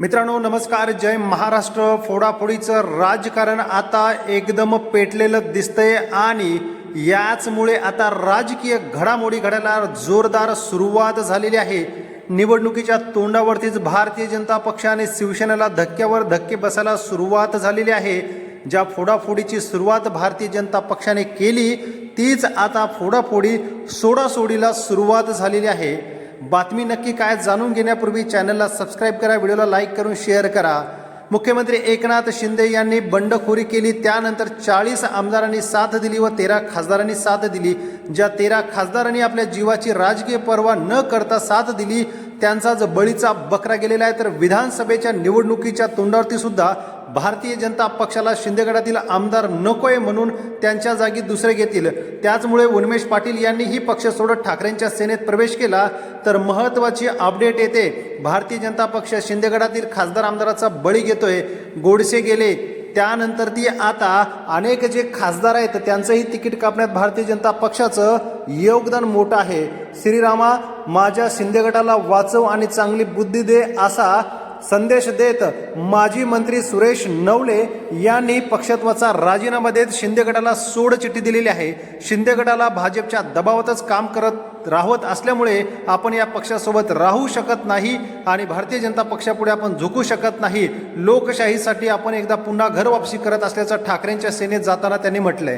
मित्रांनो नमस्कार. जय महाराष्ट्र. फोडाफोडीचं राजकारण आता एकदम पेटलेलं दिसतंय आणि याचमुळे आता राजकीय घडामोडी घडायला जोरदार सुरुवात झालेली आहे. निवडणुकीच्या तोंडावरतीच भारतीय जनता पक्षाने शिवसेनेला धक्क्यावर धक्के बसायला सुरुवात झालेली आहे. ज्या फोडाफोडीची सुरुवात भारतीय जनता पक्षाने केली तीच आता फोडाफोडी सोडासोडीला सुरुवात झालेली आहे. बातमी नक्की काय जाणून घेण्यापूर्वी चॅनलला सबस्क्राईब करा व्हिडिओला लाईक करून शेअर करा. मुख्यमंत्री एकनाथ शिंदे यांनी बंडखोरी केली त्यानंतर चाळीस आमदारांनी साथ दिली व तेरा खासदारांनी साथ दिली. ज्या तेरा खासदारांनी आपल्या जीवाची राजकीय पर्वा न करता साथ दिली त्यांचाच बळीचा बकरा गेलेला आहे तर विधानसभेच्या निवडणुकीच्या तोंडावरती सुद्धा भारतीय जनता पक्षाला शिंदेगडातील आमदार नकोय म्हणून त्यांच्या जागी दुसरे घेतील. त्याचमुळे उन्मेष पाटील यांनीही पक्ष सोडत ठाकरेंच्या सेनेत प्रवेश केला. तर महत्त्वाची अपडेट येते. भारतीय जनता पक्ष शिंदेगडातील खासदार आमदाराचा बळी घेतोय. गोडसे गेले. त्यानंतर ती आता अनेक जे खासदार आहेत त्यांचंही तिकीट कापण्यात भारतीय जनता पक्षाचं योगदान मोठं आहे. श्रीरामा माझ्या शिंदेगटाला वाचव आणि चांगली बुद्धी दे असा संदेश देत माजी मंत्री सुरेश नवले यांनी पक्षत्वाचा राजीनामा देत शिंदे गटाला सोड चिठ्ठी दिलेली आहे. शिंदे गटाला भाजपच्या दबावातच काम करत राहत असल्यामुळे आपण या पक्षासोबत राहू शकत नाही आणि भारतीय जनता पक्षापुढे आपण झुकू शकत नाही. लोकशाहीसाठी आपण एकदा पुन्हा घर वापसी करत असल्याचं ठाकरेंच्या सेनेत जाताना त्यांनी म्हटलंय.